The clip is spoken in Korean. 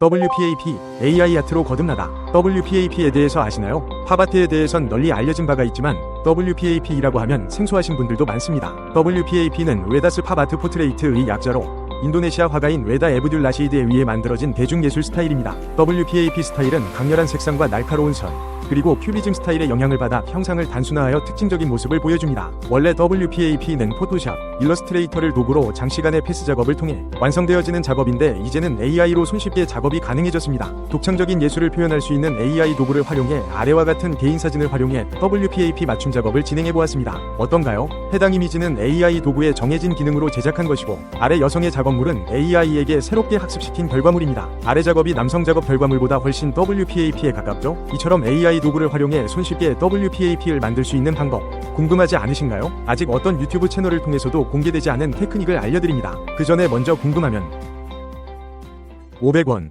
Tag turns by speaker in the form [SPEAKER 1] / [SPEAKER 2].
[SPEAKER 1] WPAP, AI 아트로 거듭나다. WPAP에 대해서 아시나요? 팝아트에 대해선 널리 알려진 바가 있지만 WPAP이라고 하면 생소하신 분들도 많습니다. WPAP는 웨다스 팝아트 포트레이트의 약자로 인도네시아 화가인 웨다 에브듈 라시드에 의해 만들어진 대중예술 스타일입니다. WPAP 스타일은 강렬한 색상과 날카로운 선, 그리고 큐비즘 스타일의 영향을 받아 형상을 단순화하여 특징적인 모습을 보여줍니다. 원래 WPAP는 포토샵, 일러스트레이터를 도구로 장시간의 패스 작업을 통해 완성되어지는 작업인데 이제는 AI로 손쉽게 작업이 가능해졌습니다. 독창적인 예술을 표현할 수 있는 AI 도구를 활용해 아래와 같은 개인 사진을 활용해 WPAP 맞춤 작업을 진행해 보았습니다. 어떤가요? 해당 이미지는 AI 도구의 정해진 기능으로 제작한 것이고 아래 여성의 작업 물은 AI에게 새롭게 학습시킨 결과물입니다. 아래 작업이 남성 작업 결과물보다 훨씬 WPAP에 가깝죠? 이처럼 AI 도구를 활용해 손쉽게 WPAP를 만들 수 있는 방법 궁금하지 않으신가요? 아직 어떤 유튜브 채널을 통해서도 공개되지 않은 테크닉을 알려드립니다. 그 전에 먼저 궁금하면 500원